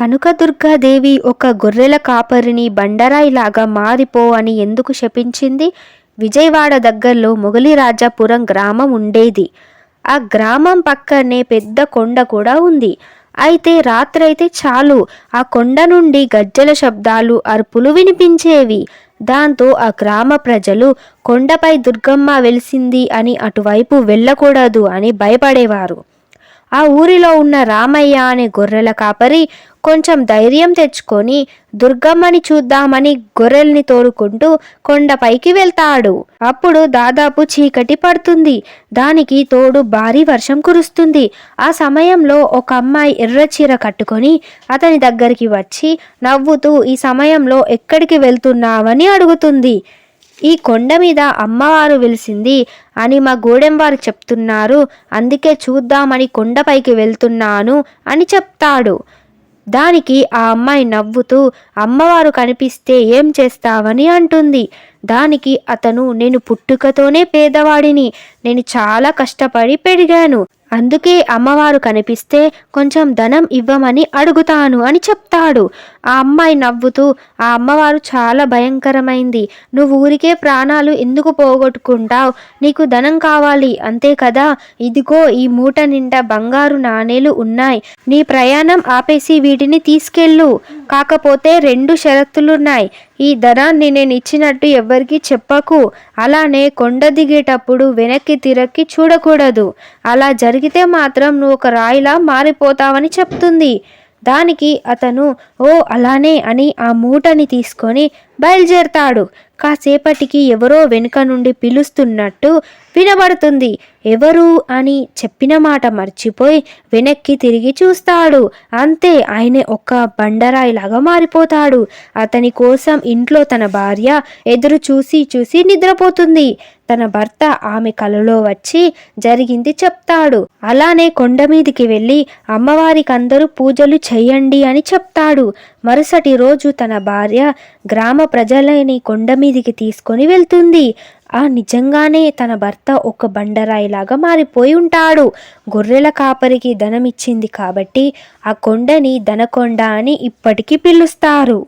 కనకదుర్గాదేవి ఒక గొర్రెల కాపరిని బండరాయిలాగా మారిపో అని ఎందుకు శపించింది? విజయవాడ దగ్గరలో మొగలిరాజాపురం గ్రామం ఉండేది. ఆ గ్రామం పక్కనే పెద్ద కొండ కూడా ఉంది. అయితే రాత్రైతే చాలు. ఆ కొండ నుండి గజ్జల శబ్దాలు అరుపులు వినిపించేవి. దాంతో ఆ గ్రామ ప్రజలు కొండపై దుర్గమ్మ వెలిసింది అని అటువైపు వెళ్ళకూడదు అని భయపడేవారు. ఆ ఊరిలో ఉన్న రామయ్య అనే గొర్రెల కాపరి కొంచెం ధైర్యం తెచ్చుకొని దుర్గమ్మని చూద్దామని గొర్రెల్ని తోడుకుంటూ కొండపైకి వెళ్తాడు. అప్పుడు దాదాపు చీకటి పడుతుంది. దానికి తోడు భారీ వర్షం కురుస్తుంది. ఆ సమయంలో ఒక అమ్మాయి ఎర్ర చీర కట్టుకొని అతని దగ్గరికి వచ్చి నవ్వుతూ ఈ సమయంలో ఎక్కడికి వెళ్తున్నావని అడుగుతుంది. ఈ కొండ మీద అమ్మవారు వెలిసింది అని మా గూడెం వారు చెప్తున్నారు. అందుకే చూద్దామని కొండపైకి వెళ్తున్నాను అని చెప్తాడు. దానికి ఆ అమ్మాయి నవ్వుతూ అమ్మవారు కనిపిస్తే ఏం చేస్తావని అంటుంది. దానికి అతను నేను పుట్టుకతోనే పేదవాడిని. నేను చాలా కష్టపడి పెరిగాను. అందుకే అమ్మవారు కనిపిస్తే కొంచెం ధనం ఇవ్వమని అడుగుతాను అని చెప్తాడు. ఆ అమ్మాయి నవ్వుతూ ఆ అమ్మవారు చాలా భయంకరమైంది. నువ్వు ఊరికే ప్రాణాలు ఎందుకు పోగొట్టుకుంటావు? నీకు ధనం కావాలి. అంతే కదా? ఇదిగో ఈ మూట నిండా బంగారు నాణేలు ఉన్నాయి. నీ ప్రయాణం ఆపేసి వీటిని తీసుకెళ్ళు. కాకపోతే రెండు షరతులున్నాయి. ఈ ధనాన్ని నేను ఇచ్చినట్టు ఎవ్వరికీ చెప్పకు. అలానే కొండ దిగేటప్పుడు వెనక్కి తిరక్కి చూడకూడదు. అలా జరిగితే మాత్రం నువ్వు ఒక రాయిలా మారిపోతావని చెప్తుంది. దానికి అతను ఓ అలానే అని ఆ మూటని తీసుకొని బయలుదేరతాడు. కాసేపటికి ఎవరో వెనుక నుండి పిలుస్తున్నట్టు వినబడుతుంది. ఎవరు అని చెప్పిన మాట మర్చిపోయి వెనక్కి తిరిగి చూస్తాడు. అంతే ఆయన ఒక బండరాయిలాగా మారిపోతాడు. అతని కోసం ఇంట్లో తన భార్య ఎదురు చూసి చూసి నిద్రపోతుంది. తన భర్త ఆమె కలలో వచ్చి జరిగింది చెప్తాడు. అలానే కొండ మీదికి వెళ్ళి అమ్మవారికి అందరూ పూజలు చేయండి అని చెప్తాడు. మరుసటి రోజు తన భార్య గ్రామ ప్రజలని కొండ మీదికి తీసుకొని వెళ్తుంది. ఆ నిజంగానే తన భర్త ఒక బండరాయిలాగా మారిపోయి ఉంటాడు. గొర్రెల కాపరికి ధనమిచ్చింది కాబట్టి ఆ కొండని ధనకొండ అని ఇప్పటికీ పిలుస్తారు.